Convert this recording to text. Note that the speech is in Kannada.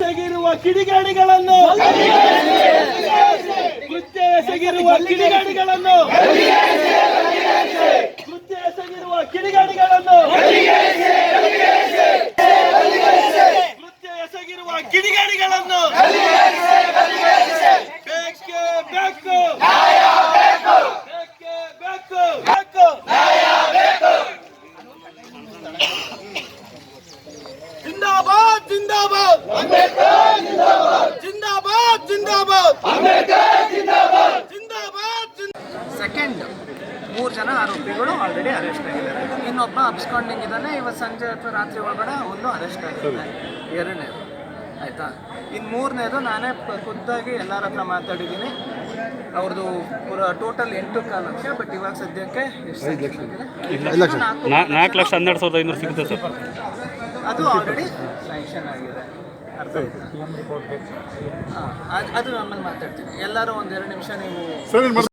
ತೆಗಿರುವ ಕಿಡಿಗಾಡಿಗಳನ್ನು ಕೃತ್ಯ ಎಸಗಿರುವ ಕಿಡಿಗಾಡಿಗಳನ್ನು ಕೃತ್ಯ ಎಸಗಿರುವ ಕಿಡಿಗಾಡಿಗಳನ್ನು ಕೃತ್ಯ ಎಸಗಿರುವ ಕಿಡಿಗಾಡಿಗಳನ್ನು ಬೇಕೇ ಬೇಕು ಬೇಕೇ. ಬೇಕು ಬೇಕು. ಜಿಂದಾಬಾದ್ ಜಿಂದಾಬಾದ್. ಸೆಕೆಂಡ್ ಮೂರು ಜನ ಆರೋಪಿಗಳು ಆಲ್ರೆಡಿ ಅರೆಸ್ಟ್ ಆಗಿದ್ದಾರೆ. ಇನ್ನೊಬ್ಬ ಅಬ್ಸ್ಕಾಂಡಿಂಗ್ ಇದ್ದಾನೆ ಇವತ್ತು ಸಂಜೆ ಅಥವಾ ರಾತ್ರಿ ಒಳಗಡೆ ಒಂದು ಅರೆಸ್ಟ್ ಆಗಿದೆ ಎರಡನೇದು. ಆಯಿತಾ? ಇನ್ನು ಮೂರನೇದು ನಾನೇ ಖುದ್ದಾಗಿ ಎಲ್ಲರ ಹತ್ರ ಮಾತಾಡಿದ್ದೀನಿ. ಅವ್ರದ್ದು ಪೂರ ಟೋಟಲ್ ಎಂಟು ಕಾಲು ಲಕ್ಷ ಬಟ್ ಇವಾಗ ಸದ್ಯಕ್ಕೆ ಎಷ್ಟು sanction ನಾಲ್ಕು ನಾಲ್ಕು ಲಕ್ಷ ಹನ್ನೆರಡು ಸಾವಿರದ ಐನೂರು ಸಿಗುತ್ತೆ ಸರ್. ಅದು ಆಲ್ರೆಡಿ ಸ್ಯಾಂಕ್ಷನ್ ಆಗಿದೆ. ಅರ್ಥ ಆಯ್ತಾ. ಹಾಂ ಅದು ಆಮೇಲೆ ಮಾತಾಡ್ತೀನಿ. ಎಲ್ಲರೂ ಒಂದೆರಡು ನಿಮಿಷ ನೀವು